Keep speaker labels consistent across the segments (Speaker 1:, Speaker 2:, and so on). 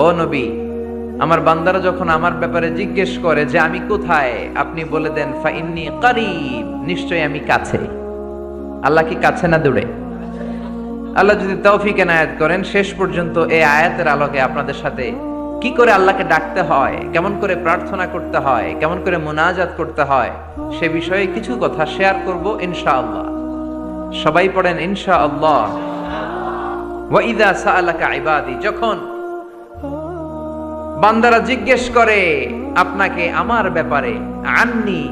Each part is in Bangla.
Speaker 1: ও নবী, আমার বান্দারা যখন আমার ব্যাপারে জিজ্ঞেস করে যে আমি কোথায়, আপনি বলে দেন, ফাইন্নি করিব নিশ্চয়ই আমি কাছে। আল্লাহ কি কাছে না দূরে? আল্লাহ যদি তৌফিক এনায়াত করেন, শেষ পর্যন্ত এই আয়াতের আলোকে আপনাদের সাথে কি করে আল্লাহকে ডাকতে হয়, কেমন করে প্রার্থনা করতে হয়, কেমন করে মোনাজাত করতে হয়, সে বিষয়ে কিছু কথা শেয়ার করব ইনশাআল্লাহ। সবাই পড়েন ইনশাআল্লাহ। ওয়াইদা সাআলাকা ইবাদি, যখন বান্দারা জিজ্ঞেস করে, আপনাকে আমার ব্যাপারে আন্নি?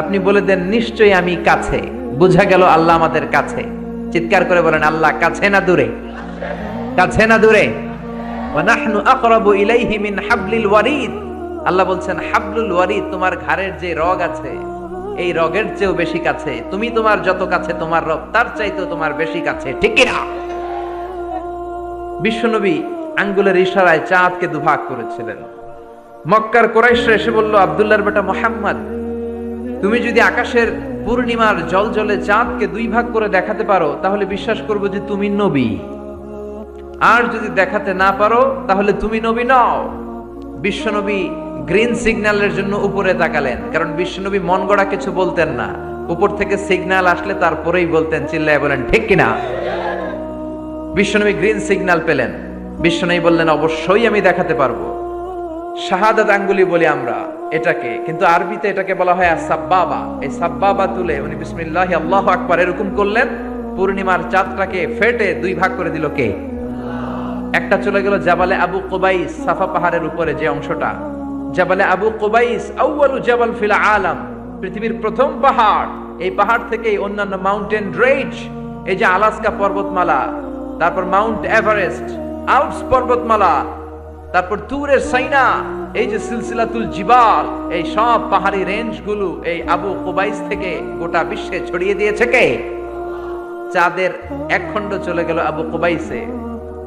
Speaker 1: আপনি বলে দেন, নিশ্চয়ই আমি কাছে। বুঝা গেল, আল্লাহ আমাদের কাছে। চিৎকার করে বলেন, আল্লাহ, কাছে না দূরে? কাছে না দূরে? ওয়ানাহনু আকরাবু ইলাইহি মিন হাবলিল ওয়ারিদ। আল্লাহ বলছেন, হাবলুল ওয়ারিদ তোমার ঘাড়ের যে রগ আছে, এই রগের চেয়েও বেশি কাছে। তুমি তোমার যত কাছে তোমার রব, তার চাইতেও তোমার বেশি কাছে। ঠিক কি না বিশ্বনবী আঙ্গুলের ইশারায় চাঁদকে দুভাগ করেছিলেন। মক্কার কোরাইশরা এসে বলল, আব্দুল্লাহর বেটা মোহাম্মদ, তুমি যদি আকাশের পূর্ণিমার জল জলে চাঁদকে দুই ভাগ করে দেখাতে পারো, তাহলে বিশ্বাস করব যে তুমি নবী। আর যদি দেখাতে না পারো, তাহলে তুমি নবী নও। বিশ্বনবী গ্রিন সিগন্যালের জন্য উপরে তাকালেন, কারণ বিশ্বনবী মন গড়া কিছু বলতেন না। উপর থেকে সিগন্যাল আসলে তারপরেই বলতেন, চিল্লায় বলেন, ঠিক কিনা? বিশ্বনবী গ্রিন সিগন্যাল পেলেন। বিশ্বনবী বললেন, অবশ্যই আমি দেখাতে পারব। শাহাদাত আঙ্গুলি বলি আমরা এটাকে, কিন্তু আরবিতে এটাকে বলা হয় সাব্বাবা এই সাব্বাবা তুলে উনি বিসমিল্লাহ, আল্লাহ আকবার এরকম করলেন, পূর্ণিমার চাঁদটাকে ফেটে দুই ভাগ করে দিল কে? একটা চলে গেল জাবালে আবু কোবাইস, সাফা পাহাড়ের উপরে যে অংশটা। জাবালে আবু কোবাইস, আউয়ালু জাবাল ফিল আলাম, পৃথিবীর প্রথম পাহাড়। এই পাহাড় থেকেই অন্যান্য মাউন্টেন রেঞ্জ এই যে আলাস্কা পর্বতমালা, তারপর মাউন্ট এভারেস্ট আউটস পর্বতমালা, তারপর তুরের সাইনা, এই যে সিলসিলাতুল জিবাল, এই সব পাহাড়ি রেঞ্জগুলো এই আবু কোবাইস থেকে গোটা বিশ্বে ছড়িয়ে দিয়েছে কে? চাঁদের এক খণ্ড চলে গেল আবু কোবাইসে,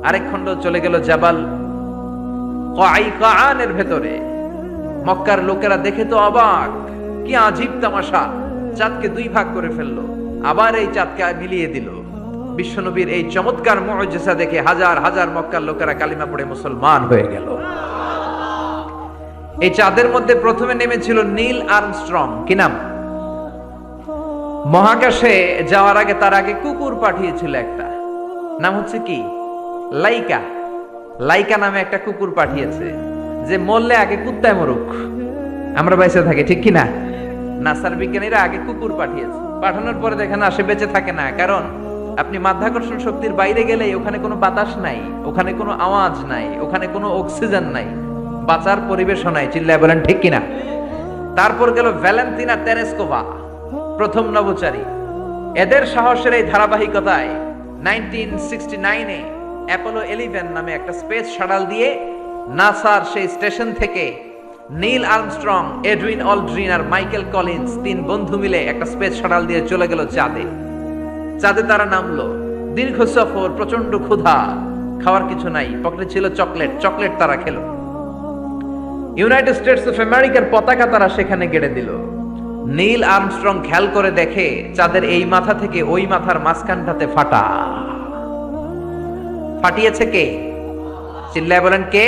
Speaker 1: আরেক খণ্ড চলে গেল জাবাল। কাআনের ভেতরে। মক্কার লোকেরা দেখে তো অবাক, কি আজীব তামাশা, চাঁদকে দুই ভাগ করে ফেলল, আবার এই চাঁদকে মিলিয়ে দিল। বিশ্বনবীর এই চমৎকার মুজিজা দেখে হাজার হাজার মক্কার লোকেরা কালিমা পড়ে মুসলমান হয়ে গেল। এই চাঁদের মধ্যে প্রথমে নেমেছিল নীল আর্মস্ট্রং। কি নাম? মহাকাশে যাওয়ার আগে তার আগে কুকুর পাঠিয়েছিল একটা। নাম হচ্ছে কি? লাইকা। লাইকা নামে একটা কুকুর পাঠিয়েছে, যে মরলে আগে কুত্তায় মরুক। আমরা বাইসে থাকি, ঠিক কিনা নাসার বিজ্ঞানীরা আগে কুকুর পাঠিয়েছে। পাঠানোর পরে দেখেন আসে, বেঁচে থাকে না। কারণ আপনি মাধ্যাকর্ষণ শক্তির বাইরে গেলে ওখানে কোনো বাতাস নাই, ওখানে কোনো আওয়াজ নাই, ওখানে কোনো অক্সিজেন নাই, বাঁচার পরিবেশও নাই, চিল্লায় বলেন, ঠিক কিনা? তারপর গেল ভ্যালেন্টিনা তেরেস্কোভা প্রথম নভোচারী। এদের সাহসের এই ধারাবাহিকতায় নাইনটিন সিক্সটি নাইনে অ্যাপোলো এলিভেন নামে একটা স্পেস শাটাল দিয়ে নাসার সেই স্টেশন থেকে নীল আর্মস্ট্রং, এডউইন অলড্রিন আর মাইকেল কলিন্স তিন বন্ধু মিলে একটা স্পেস শাটাল দিয়ে চলে গেল চাঁদে। চাঁদে তারা নামলো। দীর্ঘ সফর প্রচণ্ড ক্ষুধা, খাওয়ার কিছু নাই। পকেটে ছিল চকলেট চকলেট তারা খেলো। ইউনাইটেড স্টেটস অফ আমেরিকার পতাকা তারা সেখানে গেড়ে দিল। নীল আর্মস্ট্রং খেয়াল করে দেখে চাঁদের এই মাথা থেকে ওই মাথার মাঝখানটাতে ফাটা। ফাটিয়েছে কে? চিল্লায় বলেন কে?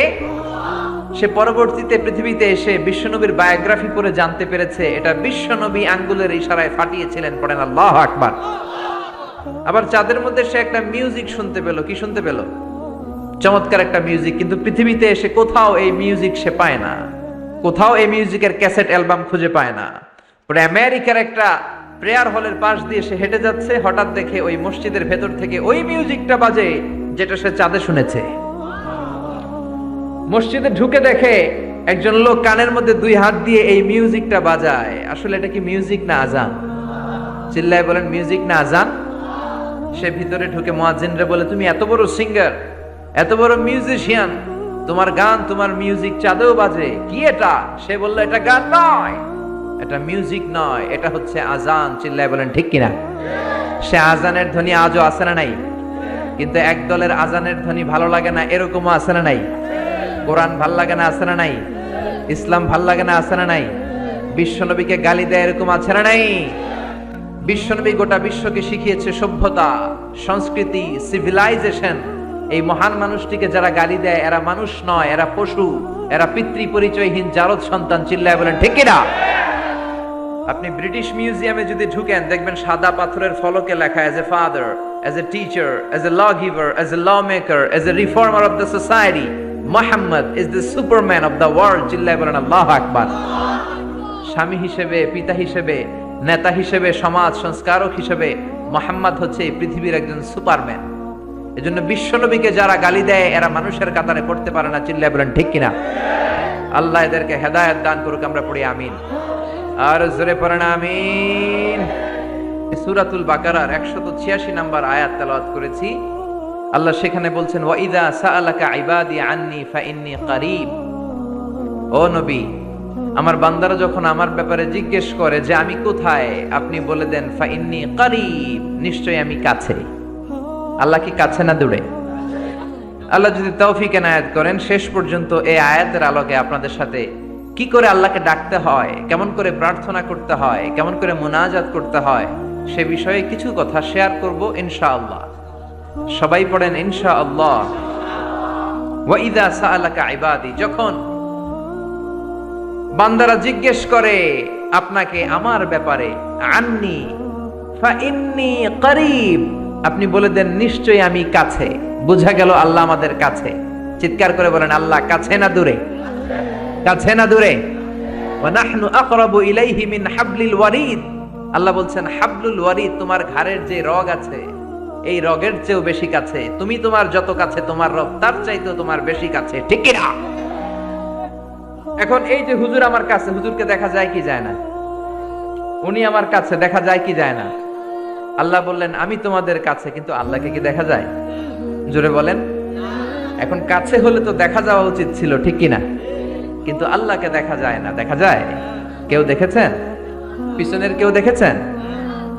Speaker 1: সে পরবর্তীতে পৃথিবীতে এসে বিশ্বনবীর বায়োগ্রাফি করে জানতে পেরেছে, এটা বিশ্বনবী আঙ্গুলের ইশারায় ফাটিয়েছিলেন, পড়েন আল্লাহ আকবার। আবার চাঁদের মধ্যে সে একটা মিউজিক শুনতে পেল। কি শুনতে পেল? চমৎকার একটা মিউজিক কিন্তু পৃথিবীতে এসে কোথাও এই মিউজিক সে পায় না। কোথাও এই মিউজিকের ক্যাসেট অ্যালবাম খুঁজে পায় না। পরে আমেরিকার একটা প্রেয়ার হলের পাশ দিয়ে সে হেঁটে যাচ্ছে, হঠাৎ দেখে ওই মসজিদের ভেতর থেকে ওই মিউজিকটা বাজে, যেটা সে চাঁদে শুনেছে। মসজিদে ঢুকে দেখে একজন লোক কানের মধ্যে দুই হাত দিয়ে এই মিউজিকটা বাজায়। আসলে এটা কি মিউজিক না আজান? চিল্লায় বলেন মিউজিক না আজান? সে ভিতরে ঢুকে মোয়াজিনরে বলে, তুমি এত বড় সিঙ্গার এত বড় মিউজিশিয়ান তোমার গান, তোমার মিউজিক চাঁদেও বাজে। কি এটা? সে বলল, এটা গান নয়, এটা মিউজিক নয়, এটা হচ্ছে আজান। চিল্লায় বলেন, ঠিক কিনা? সে আজানের ধ্বনি আজও আছে না নাই? কিন্তু এক দলের আজানের ধ্বনি ভালো লাগে না, এরকমও আছে না নাই? কোরআন ভালো লাগে না, আছে না নাই? ইসলাম ভালো লাগে না, আছে না নাই? বিশ্বনবীকে গালি দেয় এরকম আছে না নাই? বিশ্বনবী গোটা বিশ্বকে শিখিয়েছে সভ্যতা, সংস্কৃতি সিভিলাইজেশন এই মহান মানুষটিকে যারা গালি দেয়, এরা মানুষ নয়, এরা পশু, এরা পিতৃ পরিচয়হীন জারদ সন্তান, চিল্লায় বলেন, ঠিক না? আপনি ব্রিটিশ মিউজিয়ামে যদি ঢুকেন, দেখবেন সাদা পাথরের ফলকে লেখা as a father as a teacher as a law giver as a law maker as a reformer of the society Mohammad is the superman of the world চিল্লায় বলেন, আল্লাহ আকবার। স্বামী হিসেবে, পিতা হিসেবে নেতা হিসেবে, সমাজ সংস্কারক হিসেবে মোহাম্মদ হচ্ছে পৃথিবীর একজন সুপারম্যান। এজন্য বিশ্বনবীকে যারা গালি দেয়, এরা মানুষের কাতারে পড়তে পারে না, চিল্লায় বলেন, ঠিক কিনা? আল্লাহ এদেরকে হেদায়েত দান করুক, আমরা পড়ি আমিন। আর জোরে পড়েন, আমিন। সূরাতুল বাকারার 186 নাম্বার আয়াত তেলাওয়াত করেছি। আল্লাহ সেখানে বলছেন ওয়াইদা সাআলাকা ইবাদি আন্নি ফাইন্নী কারীব। ও নবী আমার বান্দারা যখন আমার ব্যাপারে জিজ্ঞেস করে যে আমি কোথায়, আপনি বলে দেন, ফাইন্নি করিব, নিশ্চয়ই আমি কাছে। আল্লাহ কি কাছে না দূরে? আল্লাহ যদি তৌফিক এনায়াত করেন, শেষ পর্যন্ত এই আয়াতের আলোকে আপনাদের সাথে কি করে আল্লাহকে ডাকতে হয়, কেমন করে প্রার্থনা করতে হয়, কেমন করে মোনাজাত করতে হয়, সে বিষয়ে কিছু কথা শেয়ার করব ইনশাআল্লাহ। সবাই পড়েন ইনশাআল্লাহ। ওয়াইদা সাআলাকা ইবাদি, যখন বান্দারা জিজ্ঞেস করে, আপনাকে আমার ব্যাপারে আন্নি? ফাইন্নি করিব। আপনি বলে দেন, নিশ্চয়ই আমি কাছে। বোঝা গেল আল্লাহ আমাদের কাছে। চিৎকার করে বলেন, আল্লাহ, কাছে না দূরে? কাছে না দূরে? ওয়ানাহনু আকরাবু ইলাইহি মিন হাবলিল ওয়ারিদ। আল্লাহ বলছেন, হাবলুল ওয়ারিদ তোমার ঘাড়ের যে রগ আছে, এই রগের চেয়েও বেশি কাছে। তুমি তোমার যত কাছে তোমার রব, তার চাইতেও তোমার বেশি কাছে। ঠিক না এখন এই যে হুজুর আমার কাছে, হুজুরকে দেখা যায় কি যায় না? উনি আমার কাছে দেখা যায় কি যায় না? আল্লাহ বললেন, আমি তোমাদের কাছে, কিন্তু আল্লাহকে কি দেখা যায়? জোরে বলেন, এখন কাছে হলে তো দেখা যাওয়া উচিত ছিল, ঠিক কি না কিন্তু আল্লাহকে দেখা যায় না, দেখা যায়? কেউ দেখেছেন? পিছনের কেউ দেখেছেন?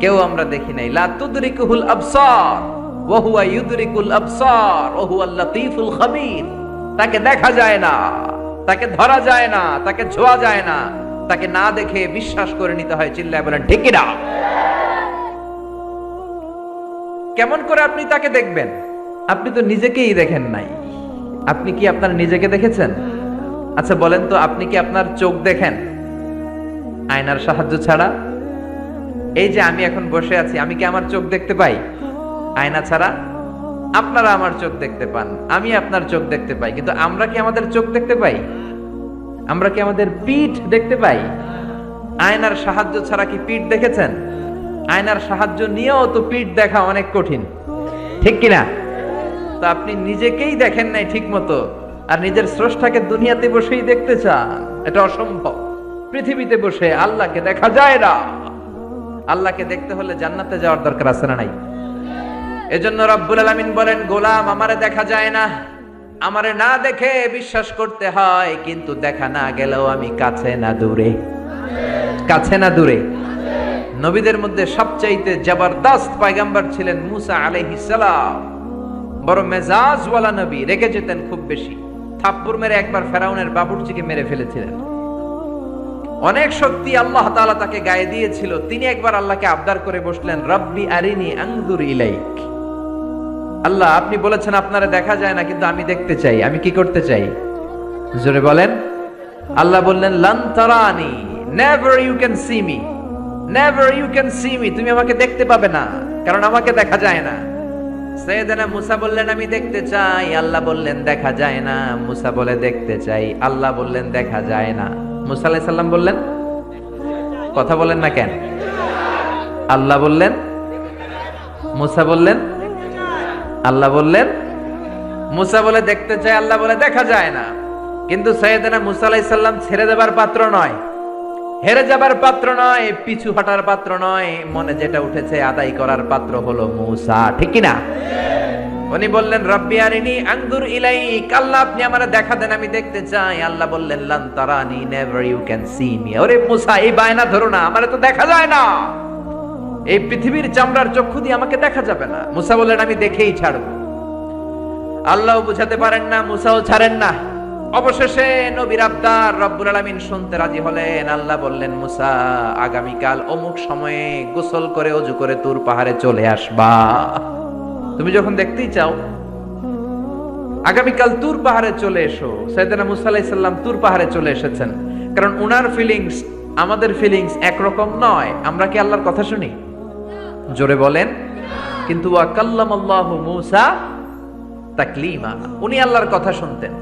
Speaker 1: কেউ আমরা দেখি নাই। লা তুদরিকুহুল আবসার, ওয়া হুয়া ইউদরিকুল আবসার, ওয়া হুয়াল লাতীফুল খাবীর। তাকে দেখা যায় না। তাকে ধরা যায় না, তাকে ছোঁয়া যায় না, তাকে না দেখে বিশ্বাস করে নিতে হয়, চিল্লায় বলেন, ঠিক কি কেমন করে আপনি তাকে দেখবেন? আপনি তো নিজেকেই দেখেন নাই। আপনি কি আপনার নিজেকে দেখেছেন? আচ্ছা বলেন তো, আপনি কি আপনার চোখ দেখেন? আয়নার সাহায্য ছাড়া? এই যে আমি এখন বসে আছি, আমি কি আমার চোখ দেখতে পাই? আয়না ছাড়া? আপনারা আমার চোখ দেখতে পান, আমি আপনার চোখ দেখতে পাই, কিন্তু আমরা কি আমাদের চোখ দেখতে পাই? আমরা কি আমাদের পিঠ দেখতে পাই? আয়নার সাহায্য ছাড়া কি পিঠ দেখেছেন? আয়নার সাহায্য নিয়েও তো পিঠ দেখা অনেক কঠিন। ঠিক কিনা? তো আপনি নিজেকেই দেখেন নাই ঠিক মতো আর নিজের স্রষ্টাকে দুনিয়াতে বসেই দেখতে চান, এটা অসম্ভব। পৃথিবীতে বসে আল্লাহকে দেখা যায় না। আল্লাহকে দেখতে হলে জান্নাতে যাওয়ার দরকার আছে না নাই? এজন্য রব্বুল আলামিন বলেন, গোলাম, আমারে দেখা যায় না। আমারে না দেখে বিশ্বাস করতে হয়, কিন্তু দেখা না গেলেও আমি কাছে না দূরে। কাছে না দূরে। নবীদের মধ্যে সবচাইতে জবরদস্ত পয়গাম্বর ছিলেন মুসা আলাইহিস সালাম। বড় মেজাজওয়ালা নবী, রেগে যেতেন খুব বেশি। থাপ্পুর মেরে একবার ফেরাউনের বাবুর্চিকে মেরে ফেলেছিলেন। অনেক শক্তি আল্লাহ তাকে গায়ে দিয়েছিল। তিনি একবার আল্লাহকে আবদার করে বসলেন, রব্বি আরিনি আঙ্গুর ইলাইক। আল্লাহ, আপনি বলেছেন আপনারা দেখা যায় না, কিন্তু আমি দেখতে চাই। আমি কি করতে চাই? জোরে বলেন। আল্লাহ বললেন, লান তারানি never you can see me never you can see me তুমি আমাকে দেখতে পাবে না, কারণ আমাকে দেখা যায় না। সৈয়দনা মুসা বললেন, আমি দেখতে চাই। আল্লাহ বললেন, দেখা যায় না। মুসা বলে, দেখতে চাই। আল্লাহ বললেন, দেখা যায় না। মুসা আলাইহিস সালাম বললেন, কথা বলেন না কেন? আল্লাহ বললেন, মুসা বললেন আল্লাহ বললেন, মুসা বলে দেখতে চাই, আল্লাহ বলে দেখা যায় না। কিন্তু সৈয়দনা মুসা আলাইহিস সালাম ছেড়ে দেবার পাত্র নয়। হেরে যাবার পাত্র নয়, পিছু হটার পাত্র নয়, মনে যেটা উঠেছে আদায় করার পাত্র হলো মুসা, ঠিক না উনি বললেন, রব্বি আরিনি আঙ্গুর ইলাই আল্লাহ আপনি আমার দেখা দেন, আমি দেখতে চাই। আল্লাহ বললেন, লান তারানি, never you can see me. ওরে মুসা, এই বায়না ধরো না, আমারে তো দেখা যায় না। এই পৃথিবীর চামড়ার চক্ষু দিয়ে আমাকে দেখা যাবে না। মুসা বললেন, আমি দেখেই ছাড়বো। আল্লাহ বুঝাতে পারেন না, মুসাও ছাড়েন না। অবশেষে নবীর আবদার রব্বুল আলামিন শুনতে রাজি হলেন। আল্লাহ বললেন, মুসা, আগামীকাল অমুক সময়ে গোসল করে অজু করে তুর পাহাড়ে চলে আসবা। তুমি যখন দেখতেই চাও, আগামীকাল তুর পাহাড়ে চলে এসো। সৈয়দনা মুসা আলাইসাল্লাম তুর পাহাড়ে চলে এসেছেন। কারণ উনার ফিলিংস আমাদের ফিলিংস একরকম নয়। আমরা কি আল্লাহর কথা শুনি? জোরে বলেন, কিন্তু আল্লাহ মুসা তাকলিমা। উনি আল্লাহর কথা শুনতেন।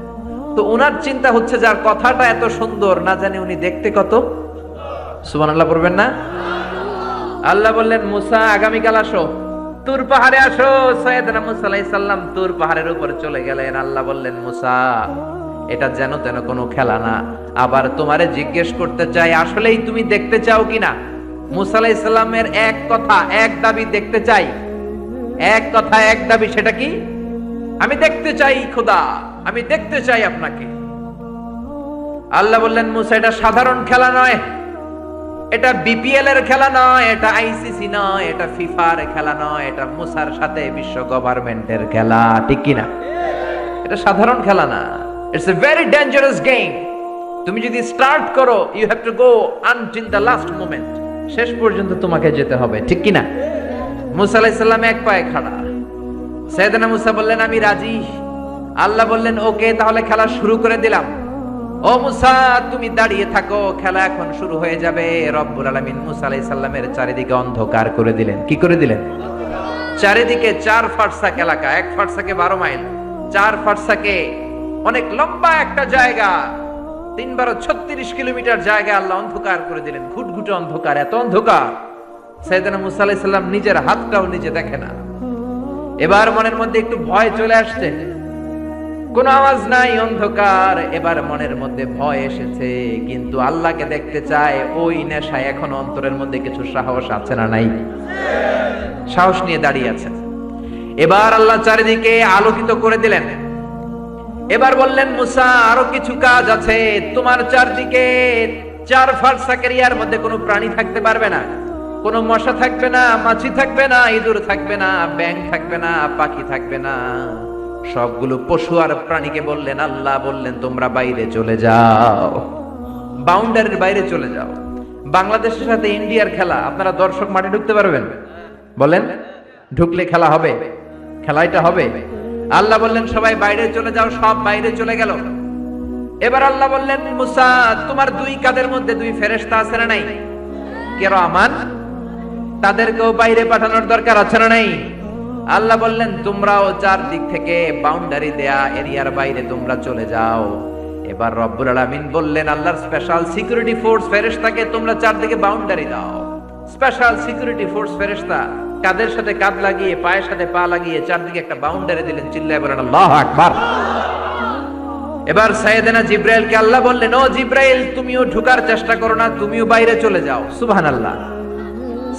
Speaker 1: তো ওনার চিন্তা হচ্ছে যার কথাটা এত সুন্দর, না জানি উনি দেখতে কত? সুমান আল্লাহ পড়বেন না? আল্লাহ বললেন, মুসা, আগামীকাল আসো। তুর পাহাড়ে আসো। সৈয়দনা মুসা আলাইহিস সালাম তুর পাহাড়ের উপরে চলে গেলেন। আল্লাহ বললেন, মুসা, এটা যেন তেন কোনো খেলা না। আবার তোমারে জিজ্ঞেস করতে চাই, আসলেই তুমি দেখতে চাও কিনা? মুসা আলাইহিস সালামের এক কথা, এক দাবি দেখতে চাই। এক কথা, এক দাবি, সেটা কি? আমি দেখতে চাই খোদা, আমি দেখতে চাই আপনাকে। আল্লাহ বললেন, মুসা, এটা সাধারণ খেলা নয়। এটা বিপিএল এর খেলা নয়, এটা আইসিসি নয়, এটা ফিফার খেলা নয়, এটা মুসার সাথে বিশ্ব গভর্নমেন্টের খেলা, ঠিক কি না এটা সাধারণ খেলা না। It's a very dangerous game তুমি যদি স্টার্ট করো you have to go until the last moment শেষ পর্যন্ত তোমাকে যেতে হবে, ঠিক কি না মুসা আলাইহিস সালাম এক পায়ে খাড়া। সৈয়দনা মুসা বললেন, আমি রাজি। আল্লাহ বললেন, ওকে, তাহলে খেলা শুরু করে দিলাম। ও মুসা, তুমি দাঁড়িয়ে থাকো, খেলা এখন শুরু হয়ে যাবে। রব্বুল আলামিন মুসা আলাইহিস সালামের চারিদিকে অন্ধকার করে দিলেন। কি করে দিলেন? চারিদিকে চার ফারসাক এলাকা, এক ফারসাকে বারো মাইল, চার ফারসাকে অনেক লম্বা একটা জায়গা। তিন বারো ছত্রিশ কিলোমিটার জায়গা আল্লাহ অন্ধকার করে দিলেন। ঘুটঘুটে অন্ধকার, এত অন্ধকার। সৈয়দনা মুসা আলাইহিস নিজের হাতটাও নিজে দেখে না। এবার মনের মধ্যে একটু ভয় চলে আসছে। কোন আওয়াজ নাই, অন্ধকার। এবার মনের মধ্যে ভয় এসেছে। কিন্তু আল্লাহকে দেখতে চায় ওই নেশায় এখন অন্তরের মধ্যে কিছু সাহস আছে না নাই? সাহস নিয়ে দাঁড়িয়ে আছে। এবার আল্লাহ চারিদিকে আলোকিত করে দিলেন। এবার বললেন, মুসা, আরও কিছু কাজ আছে। তোমার চারদিকে চার ফারসাকের ইয়ার মধ্যে কোনো প্রাণী থাকতে পারবে না। কোনো মশা থাকবে না, মাছি থাকবে না, ইঁদুর থাকবে না ব্যাং থাকবে না, পাখি থাকবে না। সবগুলো পশু আর প্রাণীকে বললেন, আল্লাহ বললেন, তোমরা বাইরে চলে যাও। বাউন্ডারির বাইরে চলে যাও। বাংলাদেশের সাথে ইন্ডিয়ার খেলা, আপনারা দর্শক মাঠে ঢুকতে পারবেন? বলেন, ঢুকলে খেলা হবে। খেলাইটা হবে। আল্লাহ বললেন, সবাই বাইরে চলে যাও, সব বাইরে চলে গেল। এবার আল্লাহ বললেন, মুসা, তোমার দুই কাদের মধ্যে দুই ফেরেশতা আছে না নাই? কেন আমান তাদেরকেও বাইরে পাঠানোর দরকার আছে না নাই? আল্লাহ বললেন, তোমরাও চার দিক থেকে বাউন্ডারি দেয়া এরিয়ার বাইরে তোমরা চলে যাও। এবার রব্বুল আলামিন বললেন, আল্লাহর স্পেশাল সিকিউরিটি ফোর্স ফেরেশতাকে তোমরা চারদিকে বাউন্ডারি দাও। স্পেশাল সিকিউরিটি ফোর্স ফেরেশতা কাদের সাথে কাঁধ লাগিয়ে, পায়ের সাথে পা লাগিয়ে চারদিকে একটা বাউন্ডারি দিলেন, চিল্লায় বলেন, আল্লাহু আকবার। এবার সাইয়েদেনা জিব্রাইলকে আল্লাহ বললেন, ও জিব্রাইল, তুমিও ঢুকার চেষ্টা করো না, তুমিও বাইরে চলে যাও। সুবহানাল্লাহ।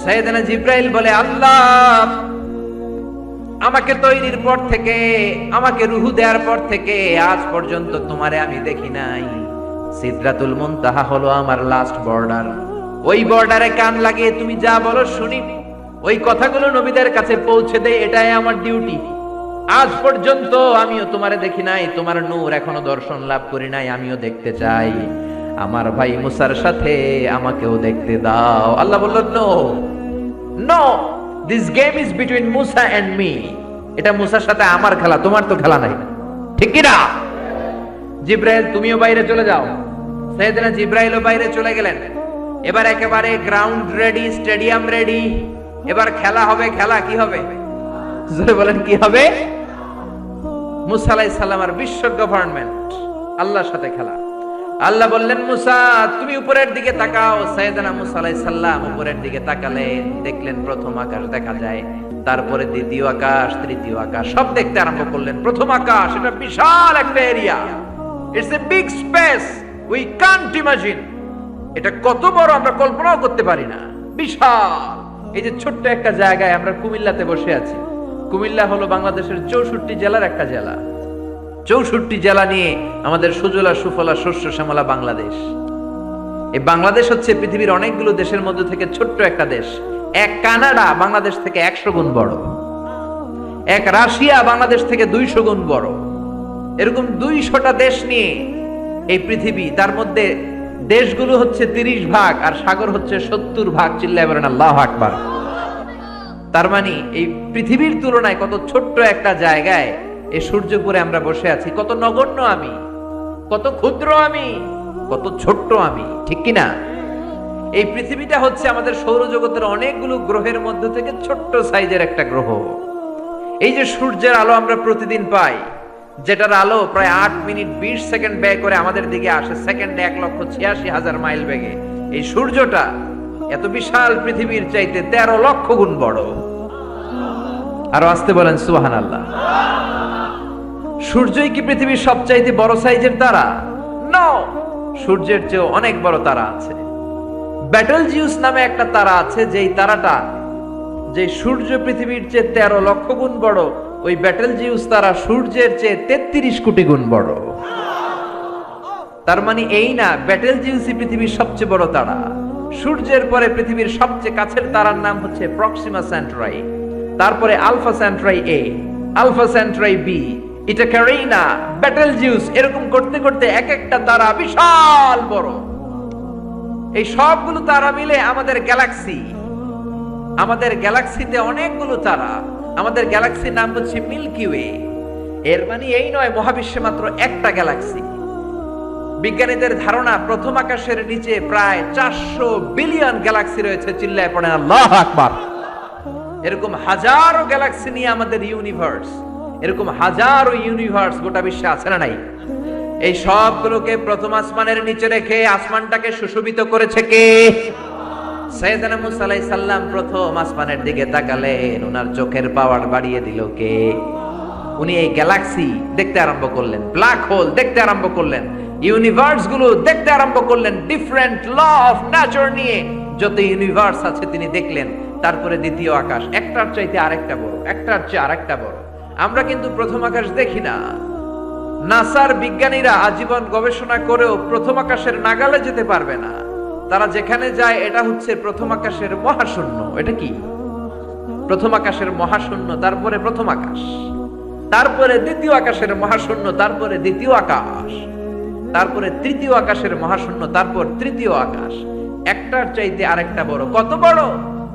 Speaker 1: সাইয়েদেনা জিব্রাইল বলে, আল্লাহ, আমাকে তৈরির পর থেকে, আমাকে রুহু দেওয়ার পর থেকে আজ পর্যন্ত তোমারে আমি দেখি নাই। সিদরাতুল মুনতাহা হলো আমার লাস্ট বর্ডার ওই বর্ডারে কান লাগিয়ে তুমি যা বলো শুনি। ওই কথাগুলো নবীদের কাছে পৌঁছে দেয় এটাই আমার ডিউটি আজ পর্যন্ত আমিও তোমারে দেখি নাই, তোমার নূর এখনও দর্শন লাভ করি নাই, আমিও দেখতে চাই। আমার ভাই মুসার সাথে আমাকেও দেখতে দাও। আল্লাহ বলল no no this game is between Musa and me এটা মুসার সাথে আমার খেলা, তোমার তো খেলা নাই। ঠিক কি না? জিব্রাইল, তুমিও বাইরে চলে যাও। সেদিনা জিব্রাইলও বাইরে চলে গেলেন। এবার একেবারে গ্রাউন্ড রেডি স্টেডিয়াম রেডি এবার খেলা হবে, খেলা কি হবে? বলেন, কি হবে? মুসা বিশ্ব গভর্নমেন্ট সাথে খেলা। আল্লাহ বললেন, মুসা, তুমি উপরের দিকে তাকাও। সাইয়েদানা মুসা সালাম উপরের দিকে তাকালেন, দেখলেন প্রথম আকাশ দেখা যায়, তারপরে দ্বিতীয় আকাশ, তৃতীয় আকাশ, সব দেখতে আরম্ভ করলেন। প্রথম আকাশ, এটা বিশাল একটা area it's a big space we can't imagine এটা কত বড় আমরা কল্পনাও করতে পারি না। বিশাল। এই যে ছোট্ট একটা জায়গায় আমরা কুমিল্লাতে বসে আছি। কুমিল্লা হলো বাংলাদেশের চৌষট্টি জেলার একটা জেলা। চৌষট্টি জেলা নিয়ে আমাদের সুজলা, সুফলা, শস্য, শ্যামলা বাংলাদেশ। এই বাংলাদেশ হচ্ছে পৃথিবীর অনেকগুলো দেশের মধ্যে থেকে ছোট্ট একটা দেশ। এক কানাডা বাংলাদেশ থেকে একশো গুণ বড়। এক রাশিয়া বাংলাদেশ থেকে দুইশো গুণ বড়। এরকম দুইশোটা দেশ নিয়ে এই পৃথিবী, তার মধ্যে দেশগুলো হচ্ছে তিরিশ ভাগ আর সাগর হচ্ছে সত্তর ভাগ, চিল্লায় বলেন আল্লাহ আকবার। তার মানে এই পৃথিবীর তুলনায় কত ছোট্ট একটা জায়গায় এই সূর্যপুরে আমরা বসে আছি, কত নগণ্য আমি, কত ক্ষুদ্র আমি, কত ছোট্ট আমি, ঠিক কি না এই পৃথিবীটা হচ্ছে আমাদের সৌরজগতের অনেকগুলো গ্রহের মধ্যে থেকে ছোট্ট সাইজের একটা গ্রহ। এই যে সূর্যের আলো আমরা প্রতিদিন পাই যেটার আলো প্রায় আট মিনিট বিশ সেকেন্ড ব্যয় করে আমাদের দিকে আসে সেকেন্ডে এক লক্ষ ছিয়াশি হাজার মাইল বেগে। এই সূর্যটা এত বিশাল পৃথিবীর চাইতে তেরো লক্ষ গুণ বড়। আরও আসতে বলেন সুহান আল্লাহ সূর্যই কি পৃথিবীর সবচাইতে বড় সাইজের তারা? নো সূর্যের চেয়েও অনেক বড় তারা আছে। ব্যাটল জিউস নামে একটা তারা আছে, যেই তারাটা যে সূর্য পৃথিবীর চেয়ে তেরো লক্ষ গুণ বড় ওই ব্যাটেল জিউস তারা সূর্যের চেয়ে তেত্রিশ কোটি গুণ বড়। তার মানে এই না, ব্যাটেল জিউসই পৃথিবীর সবচেয়ে বড় তারা। সূর্যের পরে পৃথিবীর সবচেয়ে কাছের তারার নাম হচ্ছে প্রক্সিমা সেন্ট্রাই তারপরে Alpha Centauri A, Alpha Centauri B. এটা ক্যারেইনা ব্যাটেল জিউস, এরকম করতে করতে এক একটা তারা বিশাল বড়। এই সবগুলো তারা মিলে আমাদের গ্যালাক্সি। আমাদের গ্যালাক্সিতে অনেকগুলো তারা। আমাদের গ্যালাক্সির নাম হচ্ছে মিল্কি ওয়ে। এর মানে এই নয়, মহাবিশ্বে মাত্র একটা গ্যালাক্সি। বিজ্ঞানীদের ধারণা, প্রথম আকাশের নিচে প্রায় চারশো বিলিয়ন গ্যালাক্সি রয়েছে, চিল্লায় পড়েন আল্লাহ আকবার। এরকম হাজারো গ্যালাক্সি নিয়ে আমাদের ইউনিভার্স এরকম হাজারো ইউনিভার্স গোটা বিশ্বে আছে না নাই? এই সবগুলোকে প্রথম আসমানের নিচে রেখে আসমানটাকে সুশোভিত করেছে কে? সৈয়দনা প্রথম আসমানের দিকে তাকালেন। চোখের পাওয়ার বাড়িয়ে দিল কে? উনি এই গ্যালাক্সি দেখতে আরম্ভ করলেন, ব্ল্যাক হোল দেখতে আরম্ভ করলেন, ইউনিভার্সগুলো দেখতে আরম্ভ করলেন, ডিফারেন্ট ল অফ নিয়ে যত ইউনিভার্স আছে তিনি দেখলেন। তারপরে দ্বিতীয় আকাশ, একটার চাইতে আরেকটা বড়, একটার চেয়ে আরেকটা বড়। আমরা কিন্তু প্রথম আকাশ দেখি না। নাসার বিজ্ঞানীরা আজীবন গবেষণা করেও প্রথম আকাশের নাগালে যেতে পারবে না। তারা যেখানে যায়, এটা হচ্ছে প্রথম আকাশের মহাশূন্য। এটা কি? প্রথম আকাশের মহাশূন্য, তারপরে প্রথম আকাশ। তারপরে দ্বিতীয় আকাশের মহাশূন্য, তারপরে দ্বিতীয় আকাশ। তারপরে তৃতীয় আকাশের মহাশূন্য, তারপর তৃতীয় আকাশ। একটার চাইতে আরেকটা বড়। কত বড়?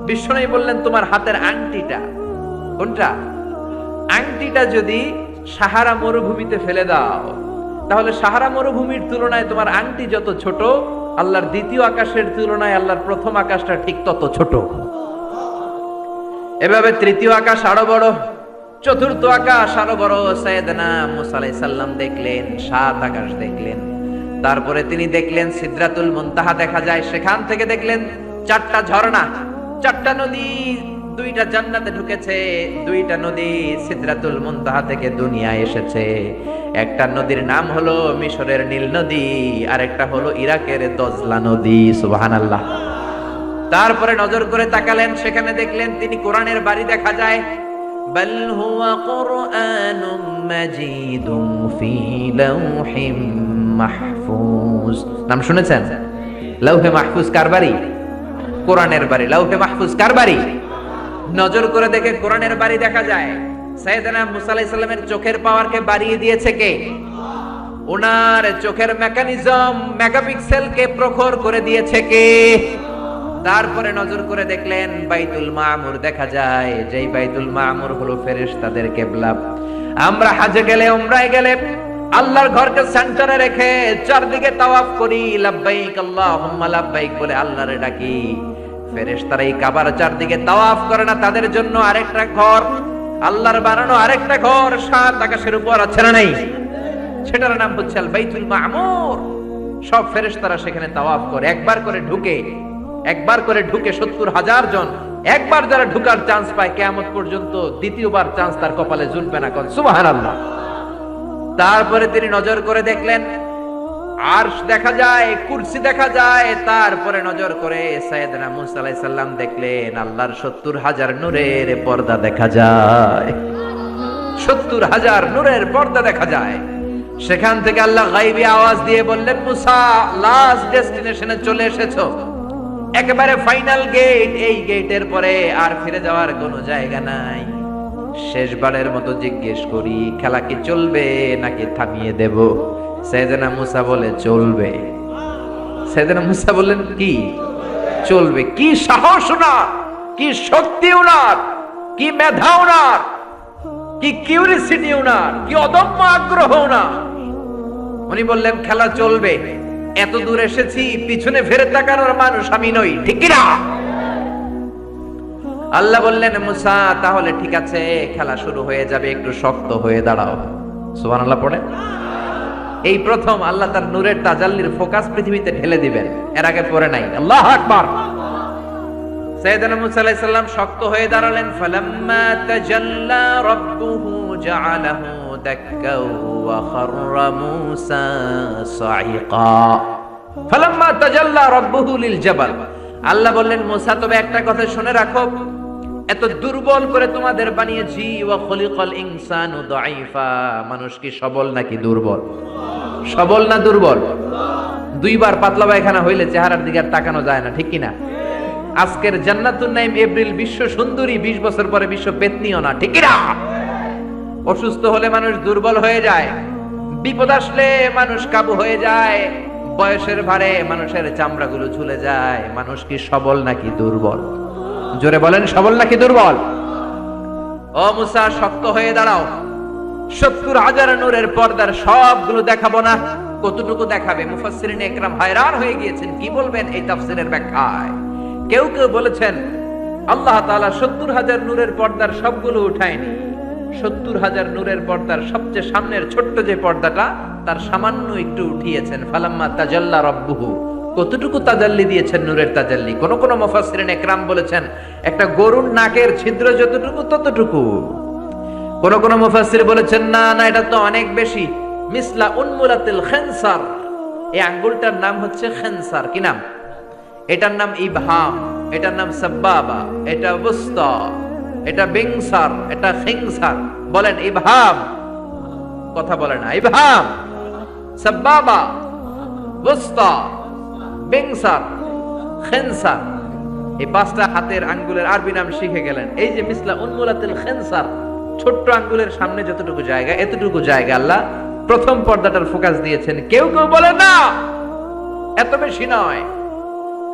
Speaker 1: বিশ্বনাই বললেন, তোমার হাতের আংটিটা। কোনটা? আংটিটা যদি সাহারা মরুভূমিতে ফেলে দাও, তাহলে সাহারা মরুভূমির তুলনায় তোমার আংটি যত ছোট আল্লাহর দ্বিতীয় আকাশের তুলনায় আল্লাহর প্রথম আকাশটা ঠিক তত ছোট। এভাবে তৃতীয় আকাশ আরও বড়, চতুর্থ আকাশ আরও বড় সৈয়দনা মুসা আলাইহিস দেখলেন, সাত আকাশ দেখলেন। তারপরে তিনি দেখলেন সিদ্রাতুল মুনতাহা দেখা যায়, সেখান থেকে দেখলেন চারটা ঝর্ণা, চারটা নদী দুইটা জান্নাতে ঢুকেছে দুইটা নদী সিদরাতুল মুনতাহা থেকে দুনিয়ায় এসেছে একটা নদীর নাম হলো মিশরের নীল নদী আর একটা হলো ইরাকের দজলা নদী সুবহানাল্লাহ তারপরে নজর করে তাকালেন সেখানে দেখলেন তিনি কোরআনের বাড়ি দেখা যায় بل هو قرآن مجيد في لوح محفوظ নাম শুনেছেন লৌহে মাহফুজ কার বাড়ি কোরআনের বাড়ি লৌহে মাহফুজ কার বাড়ি নজর করে দেখে কোরআনের বাড়ি দেখা যায়। সাইয়েদনা মুসা আলাইহিস সালামের চোখের পাওয়ারকে বাড়িয়ে দিয়েছে কে? ওনার চোখের মেকানিজম মেগাপিক্সেলকে প্রখর করে দিয়েছে কে? তারপরে নজর করে দেখলেন বাইতুল মামুর দেখা যায়। যেই বাইতুল মামুর হলো ফেরেশতাদের কেবলা। আমরা হাজে গেলে, উমরায় গেলে আল্লাহর ঘরকে সেন্টারে রেখে চারদিকে তাওয়াফ করি। লাব্বাইক আল্লাহুম্মা, লাব্বাইক বলে আল্লাহরে ডাকি। ফেরেশতারা এই কাবার চারদিকে তাওয়াফ করে না, তাদের জন্য আরেকটা ঘর। আল্লাহর বানানো আরেকটা ঘর, সাত আকাশের উপর আছে না নাই? সেটার নাম হচ্ছে আল বাইতুল মামুর। সব ফেরেশতারা সেখানে তাওয়াফ করে, একবার করে ঢুকে, একবার করে ঢুকে সত্তর হাজার জন, একবার যারা ঢুকার চান্স পায় কেমন পর্যন্ত দ্বিতীয়বার চান্স তার কপালে জুটবে না। কন আল্লাহ তারপরে তিনি নজর করে দেখলেন আরশ দেখা যায়, কুরসি দেখা যায়, তারপরে নজর করে সাইয়েদনা মুসা দেখলেন আল্লাহর সত্তর হাজার নূরের পর্দা দেখা যায়। সত্তর হাজার নূরের পর্দা দেখা যায়। সেখান থেকে আল্লাহ গাইবি আওয়াজ দিয়ে বললেন, মুসা লাস্ট ডেস্টিনেশনে চলে এসেছ। একেবারে ফাইনাল গেট এই গেটের পরে আর ফিরে যাওয়ার কোনো জায়গা নাই। শেষবারের মতো জিজ্ঞেস করি, খেলা কি চলবে নাকি থামিয়ে দেব? সেদিনা মুসা বলে, চলবে। সেদিনা মুসা বললেন, কি? চলবে। কি সাহস ওনার? কি শক্তি ওনার? কি মেধা ওনার? কি কিউরিসিটি ওনার? কি অদম্য আগ্রহ ওনার? উনি বললেন, খেলা চলবে। এত দূর এসেছি, পিছনে ফেরে তাকানোর মানুষ আমি নই, ঠিক না আল্লাহ বললেন, মুসা, তাহলে ঠিক আছে, খেলা শুরু হয়ে যাবে, একটু শক্ত হয়ে দাঁড়াও। সুবহানাল্লাহ পড়ে। এই প্রথম আল্লাহ তার নূরের তাজাল্লির ফোকাস পৃথিবীতে ঢেলে দিবেন। এর আগে পরে নাই। আল্লাহ আকবার। সৈয়দনা মুসা আলাইহিস সালাম শক্ত হয়ে দাঁড়ালেন। ফালাম্মা তাজাল্লা রাব্বুহু জাআলাহু দাক্কাও ওয়া খাররা মুসা সাইকা ফালাম্মা তাজাল্লা রাব্বুহু লিল জাবাল। আল্লাহ বললেন, মুসা, তবে একটা কথা শুনে রাখো। এত দুর্বল করে তোমাদের বানিয়েছি। ওয়া খলিকাল ইনসানু দাঈফা। মানুষ কি সবল নাকি দুর্বল? সবল না দুর্বল? দুইবার পাতলা পায়খানা হইলে চেহারার দিকে আর তাকানো যায় না, ঠিক কি না আজকের জান্নাতুন নাইম এপ্রিল বিশ্ব সুন্দরী, বিশ বছর পরে বিশ্ব পেতনিও না, ঠিক কি না অসুস্থ হলে মানুষ দুর্বল হয়ে যায়। বিপদ আসলে মানুষ কাবু হয়ে যায়। বয়সের ভারে মানুষের চামড়াগুলো ঝুলে যায়। মানুষ কি সবল নাকি দুর্বল? জোরে বলেন, সবল নাকি দুর্বল? ও মুসা, শক্ত হয়ে দাঁড়াও। সত্তর হাজার নূরের পর্দার সবগুলো দেখাবো না। কতটুকু দেখাবে? মুফাসসিরিন একরাম হায়রান হয়ে গিয়েছেন। কি বলবেন এই তাফসিরের ব্যাখ্যায়? কেউ কেউ বলেছেন, আল্লাহ তাআলা সত্তর হাজার নূরের পর্দার সবগুলো উঠায়নি। সত্তর হাজার নূরের পর্দার সবচেয়ে সামনের ছোট্ট যে পর্দাটা, তার সামান্য একটু উঠিয়েছেন। ফালাম্মা তাজাল্লা রব্বুহু। কতটুকু তাজাল্লি দিয়েছেন নূরের তাজাল্লি? কোন কোন মুফাসসিরিন একরাম বলেছেন, একটা গরুর নাকের ছিদ্র যতটুকু, ততটুকু। কোন কোন মুফাসসির বলেছেন, না না, এটা তো অনেক বেশি। মিসলা উন্মুলাতিল খেনসার। এই আঙ্গুলটার নাম হচ্ছে খেনসার। কি নাম? এটার নাম ইবহাম, এটার নাম সাব্বাবা, এটা বুস্তা এটা বিংসার, এটা খিংসার। বলেন, ইবহাম। কথা বলে না, ইবহাম। সাব্বাবা বুস্তা বিংসার, খেনসার। এই পাঁচটা হাতের আঙ্গুলের আরবি নাম শিখে গেলেন। এই যে মিসলা উন্মুলাতিল খেনসার, ছোট্ট আঙ্গুলের সামনে যতটুকু জায়গা, এতটুকু জায়গা আল্লাহ প্রথম পর্দাটার ফোকাস দিয়েছেন। কেউ কেউ বলে, না, এত বেশি নয়।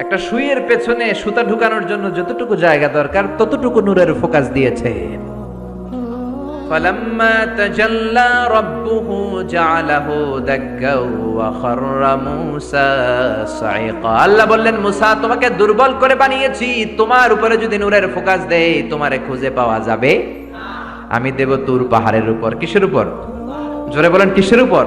Speaker 1: একটা সুইয়ের পেছনে সুতা ঢুকানোর জন্য যতটুকু জায়গা দরকার, ততটুকু নূরের ফোকাস দিয়েছেন। فلما تجلى ربه جعله دكا وخر موسى صعقا আল্লাহ বললেন মুসা তোমাকে দুর্বল করে বানিয়েছি তোমার উপরে যদি নূরের ফোকাস দেই তোমারে খুঁজে পাওয়া যাবে আমি দেব তুর পাহাড়ের উপর কিসের উপর জোরে বলেন কিসের উপর